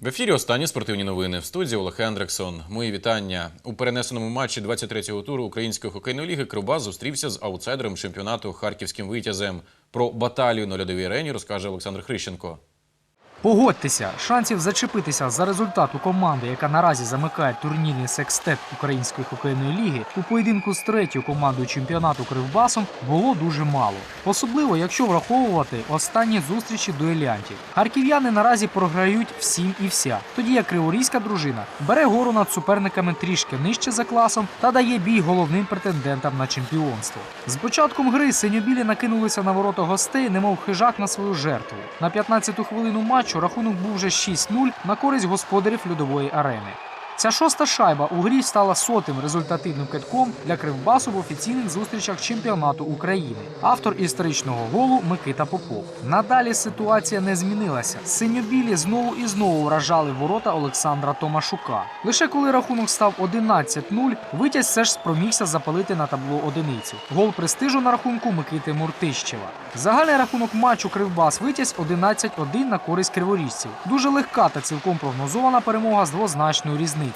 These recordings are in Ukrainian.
В ефірі останні спортивні новини в студії Олег Ендрексон. Мої вітання у перенесеному матчі 23-го туру Української хокейної ліги Круба зустрівся з аутсайдером чемпіонату харківським витязем. Про баталію на льодовій арені розкаже Олександр Хрищенко. Погодьтеся, шансів зачепитися за результат у команди, яка наразі замикає турнірний секстет Української хокейної ліги, у поєдинку з третьою командою чемпіонату Кривбасом було дуже мало. Особливо, якщо враховувати останні зустрічі дуелянтів. Харків'яни наразі програють всім і вся, тоді як криворізька дружина бере гору над суперниками трішки нижче за класом та дає бій головним претендентам на чемпіонство. З початком гри синьобілі накинулися на ворота гостей, немов хижак на свою жертву. На 15-ту хвилину матчу рахунок був вже 6-0 на користь господарів льодової арени. Ця шоста шайба у грі стала сотим результативним китком для Кривбасу в офіційних зустрічах чемпіонату України. Автор історичного голу Микита Попов. Надалі ситуація не змінилася. Синьобілі знову і знову вражали ворота Олександра Томашука. Лише коли рахунок став 11-0, витязь все ж спромігся запалити на табло одиницю. Гол престижу на рахунку Микити Муртищева. Загальний рахунок матчу Кривбас витязь 11-1 на користь криворіжців. Дуже легка та цілком прогнозована перемога з двозначною різницею.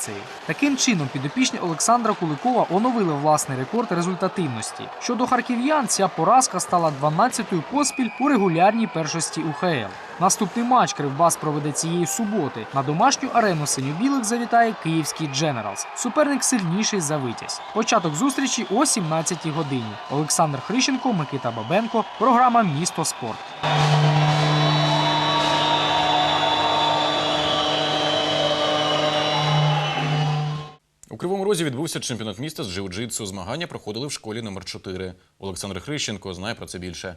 Таким чином, підопічні Олександра Куликова оновили власний рекорд результативності. Щодо харків'ян, ця поразка стала 12-ю поспіль у регулярній першості УХЛ. Наступний матч Кривбас проведе цієї суботи. На домашню арену синьо-білих завітає київський Дженералс. Суперник сильніший за витязь. Початок зустрічі о 17-й годині. Олександр Хрищенко, Микита Бабенко. Програма Місто спорт. Кривому Розі відбувся чемпіонат міста з джиу-джитсу. Змагання проходили в школі номер 4 Олександр Хрищенко знає про це більше.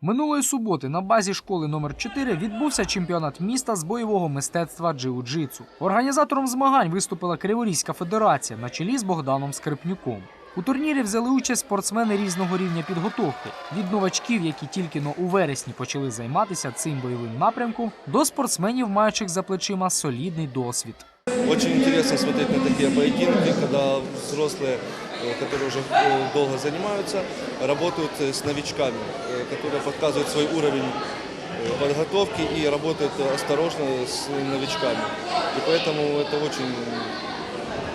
Минулої суботи на базі школи номер 4 відбувся чемпіонат міста з бойового мистецтва джиу-джитсу. Організатором змагань виступила Криворізька федерація на чолі з Богданом Скрипнюком. У турнірі взяли участь спортсмени різного рівня підготовки від новачків, які тільки но у вересні почали займатися цим бойовим напрямком, до спортсменів, маючих за плечима солідний досвід. Очень интересно смотреть на такие поединки, когда взрослые, э, которые уже э, долго занимаются, работают э, с новичками, э, которые показывают свой уровень э, подготовки и работают э, осторожно с новичками. И поэтому это очень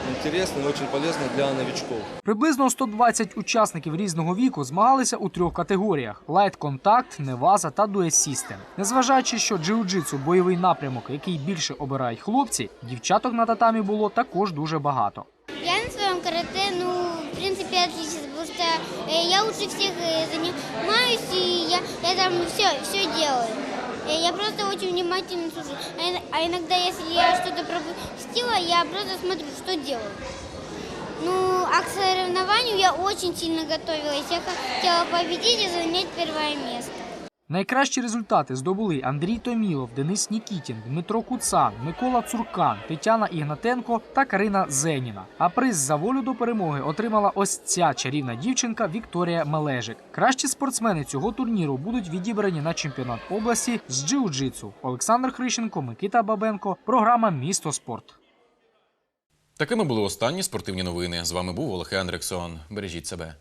интересно и очень полезно для новичков. Приблизно 120 учасників різного віку змагалися у трьох категоріях: лайт контакт, неваза та дует систем. Незважаючи, що джиу-джитсу – бойовий напрямок, який більше обирають хлопці, дівчаток на татамі було також дуже багато. Я на своем карате, ну, в принципе, отлично, потому что э, я лучше всех э, занимаюсь, и я, я там все, все делаю. Я просто очень внимательно слушаю. А А иногда, если я что-то пропустила, я просто смотрю, что делаю. Ну, а к соревнованию я очень сильно готовилась. Я хотела победить и занять первое место. Найкращі результати здобули Андрій Томілов, Денис Нікітін, Дмитро Куцан, Микола Цуркан, Тетяна Ігнатенко та Карина Зеніна. А приз за волю до перемоги отримала ось ця чарівна дівчинка Вікторія Мележик. Кращі спортсмени цього турніру будуть відібрані на чемпіонат області з джиу-джитсу. Олександр Хрищенко, Микита Бабенко. Програма Місто спорт. Такими були останні спортивні новини. З вами був Олег Хендриксон. Бережіть себе.